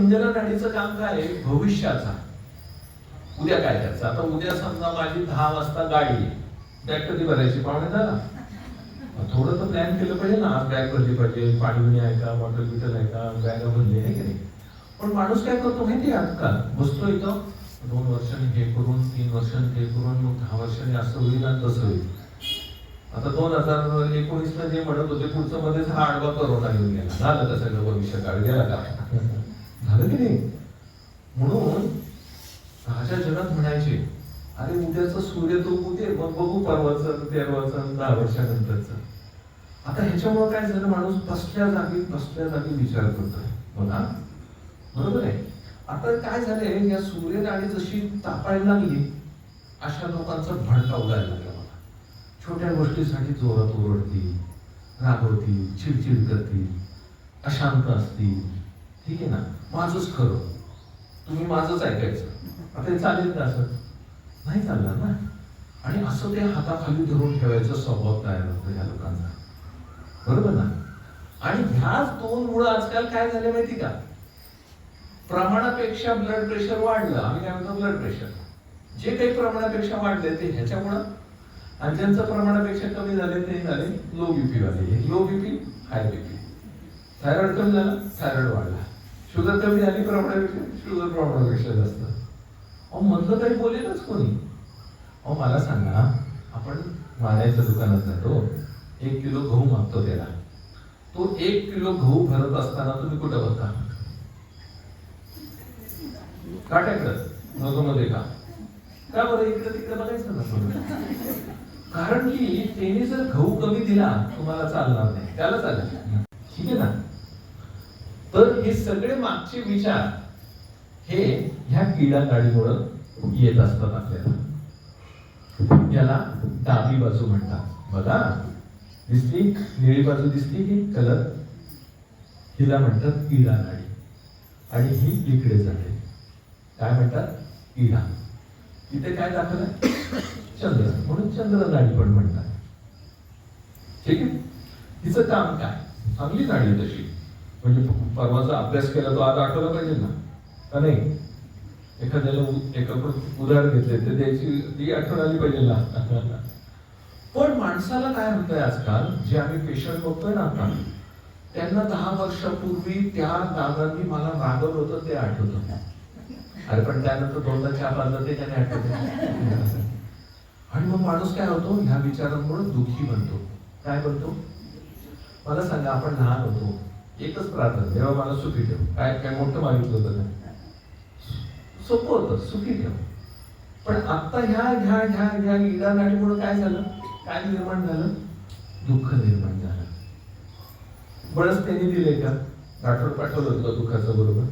पिंजरा नाडीचं काम काय आहे? भविष्याचा उद्या काय करायचं? आता उद्या समजा माझी दहा वाजता गाडी बॅग कधी भरायची पाहुणे झाला. थोडं तर प्लॅन केलं पाहिजे ना. आज बॅग भरली पाहिजे पाणी आहे का वॉटर बिटल आहे का बॅग भरली आहे की नाही? पण माणूस काय करतो माहिती आहे आजकाल? बसतो इथं. दोन वर्षांनी हे करून तीन वर्षांनी हे करून मग दहा वर्षांनी असं होईल आणि तसं होईल. आता दोन हजार एकोणीस ला जे म्हणत होते पुढचं मध्येच हा आडवा करोना येऊन गेला. झालं का सगळं भविष्य काळ गेला का? झालं की नाही? म्हणून राजा जगात म्हणायचे अरे उद्याचा सूर्य तो उदे मग बघू परवाचा तेरवाचा दहा वर्षानंतरचा. आता ह्याच्यामुळे काय झालं? माणूस बसल्या जागी बसल्या जागी विचार करतोय. हो बघा बरोबर आहे. आता काय झालंय? या सूर्यनाडी जशी तापायला लागली अशा लोकांचा भडका उडायला लागला मला छोट्या गोष्टीसाठी जोरात ओरडतील रागवतील चिडचिड करतील अशांत असतील. ठीक आहे ना? माझंच खरं. तुम्ही माझंच ऐकायचं. आता चालेल का असं? नाही चालणार ना. आणि असं ते हाताखाली धरून ठेवायचं स्वभाव तयार होतो या लोकांचा. बरोबर ना? आणि ह्याच दोन मुळे आजकाल काय झाले माहिती का? प्रमाणापेक्षा ब्लड प्रेशर वाढलं. आम्ही काय म्हणतो ब्लड प्रेशर जे काही प्रमाणापेक्षा वाढले ते ह्याच्यामुळं. आणि ज्यांचं प्रमाणापेक्षा कमी झाले ते झाले लो बीपी वाले. Low BP high BP thyroid कमी झाला थायरॉइड वाढला. शुगर कमी झाली प्रमाणापेक्षा शुगर प्रमाणापेक्षा जास्त. अहो म्हणलं तरी बोलेलच कोणी. अहो मला सांगा आपण वाऱ्याच्या दुकानात जातो एक किलो गहू मागतो त्याला. तो एक किलो गहू भरत असताना तुम्ही कुठं बघता? काट्याकडं मध्ये का का बरं इकडं तिकडं बघायचं ना कारण की त्याने जर गहू कमी दिला तुम्हाला चालणार नाही. त्याला चालेल ठीक आहे ना? तर हे सगळे मागचे विचार हे ह्या किडा गाडीमुळं येत असतात आपल्याला. याला डावी बाजू म्हणतात. बघा. दिसली निळी बाजू दिसली ही कलर? हिला म्हणतात किडा नाडी आणि ही इकडे जाते. काय म्हणतात? इडा तिथे काय दाखवलं? चंद्र. म्हणून चंद्र नाडी पण म्हणतात. ठीक आहे? तिचं काम काय? चांगली नाडी तशी. म्हणजे परवाचा अभ्यास केला तो आज आठवला पाहिजे ना? का नाही? एखाद्याला उ- एकाकडून उदाहरण घेतले तर त्याची ती आठवण आली पाहिजे ना? पण माणसाला काय होतंय आजकाल जे आम्ही पेशंट बघतोय ना आता त्यांना दहा वर्षापूर्वी त्या दादांनी मला रागवलं होतं ते आठवत. अरे पण त्यानंतर दोनदा चहा पाजलं ते त्याने आठवत. आणि मग माणूस काय होतो ह्या विचारांमुळे दुःखी बनतो. काय बनतो? मला सांगा आपण लहान होतो. एकच प्रार्थना देवा मला सुखी ठेव. काय काय मोठं मागितलं होतं सोपं होतं सुखी ठेव. पण आता ह्या ह्या ह्या ह्या इडा नाडीमुळे काय झालं? काय निर्माण झालं? दुःख निर्माण झालं. बळच त्यांनी दिले का? गाठोड पाठवलं होतं दुःखाचं बरोबर?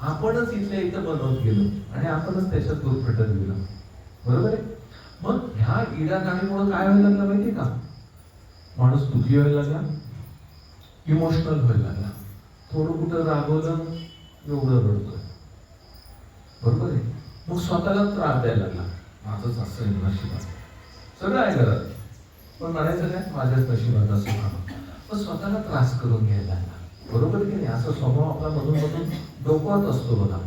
आपणच इथल्या इथं बनवत गेलो आणि आपणच त्याच्यात दुर्फटत गेलो. बरोबर आहे? मग ह्या इडा नाडीमुळे काय व्हायला लागलं माहिती का? माणूस दुखी व्हायला लागला. इमोशनल व्हायला लागला थोडं कुठं रागवलं एवढं रडतोय. बरोबर आहे? मग स्वतःला त्रास द्यायला लागला. माझंच असं आहे नशिबात. सगळं आहे घरात. पण म्हणायचं काय? माझ्याच नशिबात असं व्हावं पण स्वतःला त्रास करून घ्यायला लागला. बरोबर की नाही? असा स्वभाव आपला मधून मधून डोकवत असतो बघा.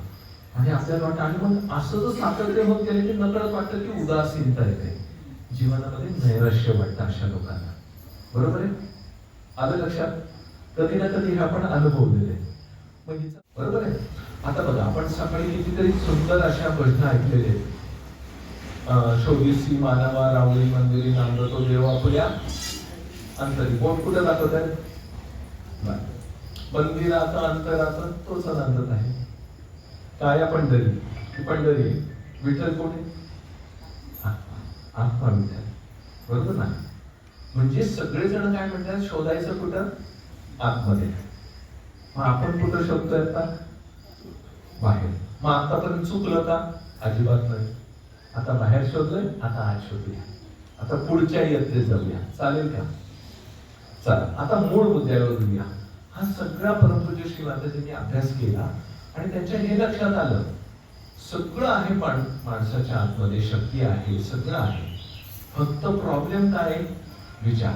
आणि आपल्याला वाटतं आणि मग असं जर सातत्य होत गेले की नकळत वाटतं की उदासीनता येते जीवनामध्ये नैराश्य वाटतं अशा लोकांना. बरोबर आहे? आलं लक्षात? कधी ना कधी आपण अनुभवलेले मग म्हणजे बरोबर आहे? आता बघा आपण सकाळी कितीतरी सुंदर अशा भजनं ऐकलेले आहेत. शोधीसी मानवा रावळी मंदिरी नांदतो देव आपल्या अंतरी. कोण कुठं दाखवत आहे? मंदिराचा अंतराचा तोच आनंदत आहे. काया पंढरी. पंढरी विठ्ठल कोणी आत्मा विठ्ठल. बरोबर ना? म्हणजे सगळेजण काय म्हणतात शोधायचं कुठं? आतमध्ये. मग आपण कुठं शोधतोय आता? बाहेर. मग आतापर्यंत चुकलं का? अजिबात नाही. आता बाहेर शोधलोय आता आज शोधूया. आता पुढच्या इयत्तेत जाऊया. चालेल का? चला आता मूळ मुद्द्यावर घेऊया हा सगळा परमपूज्य श्री माताजींनी अभ्यास केला आणि त्यांच्या हे लक्षात आलं. सगळं आहे पण माणसाच्या आतमध्ये शक्ती आहे सगळं आहे. फक्त प्रॉब्लेम काय? आहे? विचार.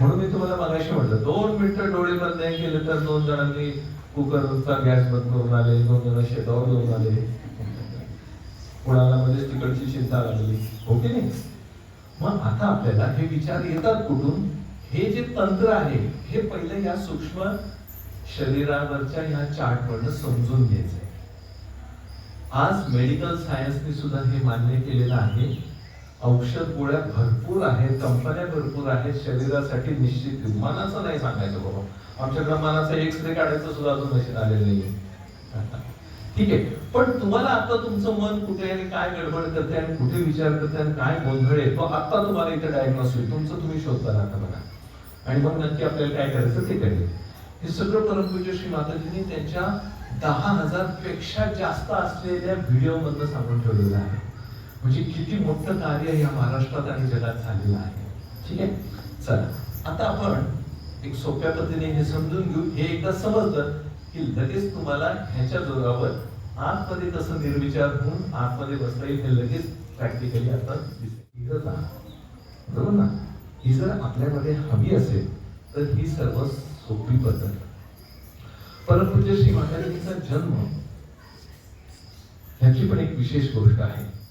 म्हणून मी तुम्हाला मागाशी म्हटलं दोन मिनिटं डोळे बंद नाही केले तर दोन जणांनी कुकरचा गॅस बंद करून आले दोन जण शेतावर जाऊन आले. कुणाला म्हणजे तिकडची चिंता लागली. हो ओके नाही? मग आता आपल्याला हे विचार येतात कुठून? हे जे तंत्र आहे हे पहिले या सूक्ष्म शरीरावरच्या ह्या चार्टवरनं समजून घ्यायचंय. आज मेडिकल सायन्सने सुद्धा हे मान्य केलेलं आहे. औषध गोळ्या भरपूर आहेत कंपन्या भरपूर आहेत शरीरासाठी निश्चित मनाचं नाही सांगायचं बाबा. आमच्याकडे मनाचं एक्स रे काढायचं सुद्धा अजून मशीन आलेलं नाहीये. ठीक आहे. पण तुम्हाला आता तुमचं मन कुठे आणि काय गडबड करते आणि कुठे विचार करते आणि काय गोंधळ आहे तो आता तुम्हाला इथे डायग्नोस होईल. तुमचं तुम्ही शोधता आता बघा. आणि मग नक्की आपल्याला काय करायचं ते करेल हे सगळं परमपूज्य श्री माताजींनी त्यांच्या दहा हजारपेक्षा जास्त असलेल्या व्हिडिओ मधनं सांगून ठेवलेलं आहे. म्हणजे किती मोठं कार्य या महाराष्ट्रात आणि जगात झालेलं आहे. ठीक आहे? चला आता आपण एक सोप्या पद्धतीने हे समजून घेऊ. हे एकदा समजलं की लगेच तुम्हाला ह्याच्या जोरावर आतमध्ये कसं निर्विचार होऊन आतमध्ये बसता येईल हे लगेच प्रॅक्टिकली आता दिसेल. ना- बरोबर ना? ही जर आपल्यामध्ये हवी असेल तर ही सर्व सोपी पद्धत. परमपूज्य श्री महाराजांचा जन्म ह्याची पण एक विशेष गोष्ट आहे.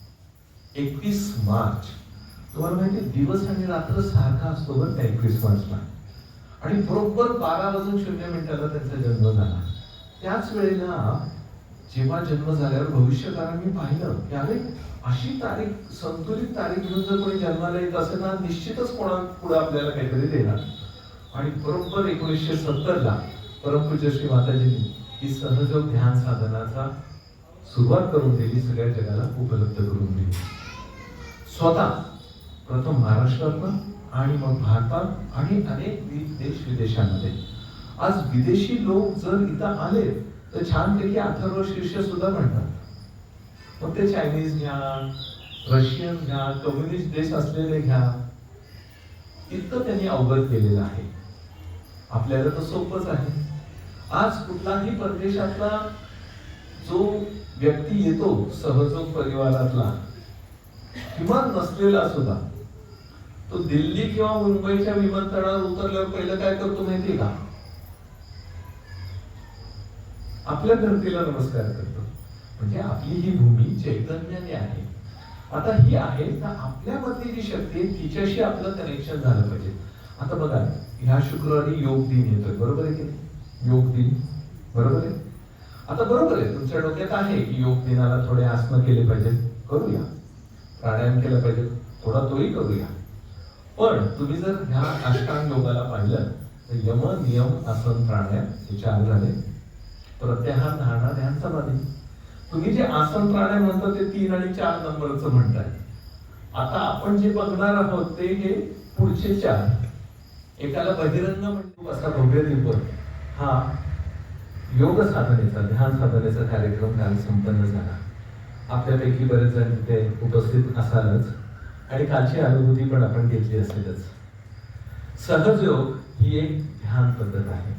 एकवीस मार्च. तुम्हाला माहिती दिवस आणि रात्र सारखा असतो बरं त्या एकवीस मार्चला. आणि बरोबर बारा वाजून शून्य मिनिटाला त्यांचा जन्म झाला. त्याच वेळेला जेव्हा जन्म झाल्यावर भविष्यकारांनी पाहिलं की अरे अशी तारीख संतुलित तारीख घेऊन जर कोणी जन्माला येत असेल ना निश्चितच कोणा पुढे आपल्याला काहीतरी देणार. आणि बरोबर एकोणीसशे सत्तरला परमपूज्य श्री माताजींनी ही सहजोग ध्यान साधनाचा सुरुवात करून दिली सगळ्या जगाला उपलब्ध करून दिली. स्वतः. प्रथम महाराष्ट्रातनं आणि मग भारतात आणि अनेक देश विदेशामध्ये. आज विदेशी लोक जर इथं आले तर छानपैकी अथर्व शीर्ष सुद्धा म्हणतात. मग ते चायनीज घ्या रशियन घ्या कम्युनिस्ट देश असलेले घ्या. इतकं त्यांनी अवगत केलेलं आहे. आपल्याला तर सोपंच आहे. आज कुठलाही परदेशातला जो व्यक्ती येतो सहजोग परिवारातला विमान नसलेला सुद्धा. तो दिल्ली किंवा मुंबईच्या विमानतळावर उतरल्यावर पहिलं काय करतो माहितीये का? आपल्या धरतीला नमस्कार करतो. म्हणजे आपली ही भूमी चैतन्याने आहे. आता ही आहे तर आपल्यामधली जी शक्ती आहे तिच्याशी आपलं कनेक्शन झालं पाहिजे. आता बघा ह्या शुक्रवारी योग दिन येतोय बरोबर आहे की योग दिन बरोबर आहे? आता बरोबर आहे तुमच्या डोक्यात आहे की योग दिनाला थोडे आसनं केले पाहिजेत. करूया. प्राणायाम केला पाहिजे. थोडा तोही करूया. पण तुम्ही जर ह्या अष्टांग योगाला पाहिलं तर यम नियम आसन प्राणायाम हे चार झाले. प्रत्याहार धारणा ध्यान समाधी. तुम्ही जे आसन प्राणायाम म्हणता ते तीन आणि चार नंबरचं म्हणताय. आता आपण जे बघणार आहोत ते हे पुढचे चार. एकाला बहिरंग म्हणतो असा भव्य दिवस हा योग साधनेचा ध्यान साधनेचा कार्यक्रम काल संपन्न झाला. आपल्यापैकी बरेच जण तिथे उपस्थित असालच. आणि कालची अनुभूती पण आपण घेतली असेलच. सहजयोग ही एक ध्यान पद्धत आहे.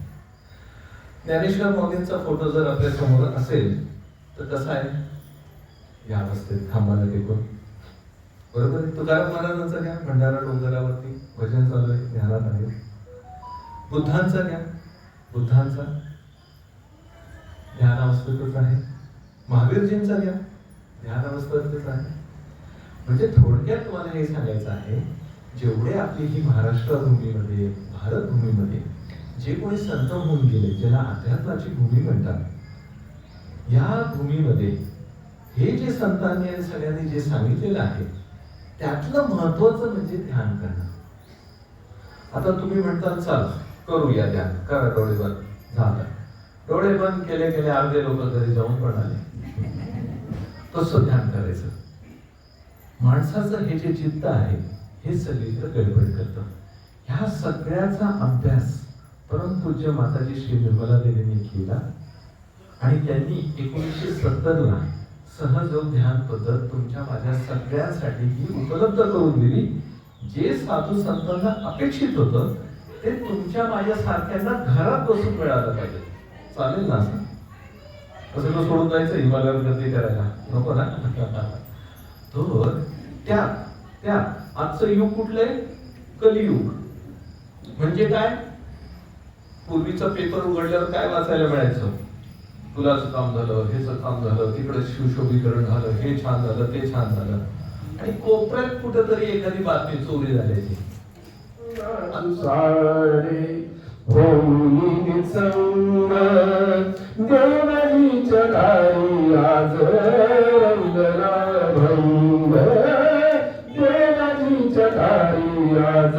ज्ञानेश्वर मोदींचा फोटो जर आपल्यासमोर असेल तर कसा आहे? या अवस्थेत खांबाला टेकून बरोबर तुकाराम महाराजांचा घ्या भंडारा डोंगरावरती. भजन चालू आहे ध्यानात आहे. बुद्धांचा घ्या. बुद्धांचा ध्यान अवस्थेतच आहे. महावीरजींचा घ्या. ध्यान अवस्थेतच आहे. म्हणजे थोडक्यात तुम्हाला हे सांगायचं आहे जेवढे आपली ही महाराष्ट्र भूमीमध्ये भारत भूमीमध्ये जे कोणी संत होऊन गेले ज्याला अध्यात्माची भूमी म्हणतात या भूमीमध्ये हे जे संतांनी आणि सगळ्यांनी जे सांगितलेलं आहे त्यातलं महत्वाचं म्हणजे ध्यान करणं. आता तुम्ही म्हणता चल करूया ध्यान. करा डोळे बंद. झालं. डोळे बंद केले केले अर्धे लोक घरी जाऊन पण आले. कसं ध्यान करायचं. माणसाचं हे जे चित्त आहे हे सगळीकडे गडबड करतं. ह्या सगळ्याचा अभ्यास परमपूज्य माताजी श्री निर्मला देवींनी केला आणि त्यांनी एकोणीसशे सत्तरला सहजोग ध्यान पद्धत तुमच्या माझ्या सगळ्यांसाठी ही उपलब्ध करून दिली. जे साधू संतांना अपेक्षित होतं ते तुमच्या माझ्या सारख्यांना घरात बसून मिळालं पाहिजे. चालेल ना असं कसं तो सोडून जायचं हिमालयावर गर्दी करायला. नको ना? तर त्या त्या आजचं युग कुठलंय कलियुग. म्हणजे काय? पूर्वीचा पेपर उघडल्यावर काय वाचायला मिळायचं? फुलाचं काम झालं हेच काम झालं तिकडे शिवशोभीकरण झालं हे छान झालं ते छान झालं. आणि कोपऱ्यात कुठेतरी एखादी बातमी चोरी झाल्याची होईल संग आज रंगला भंग देवहीच्या दारी आज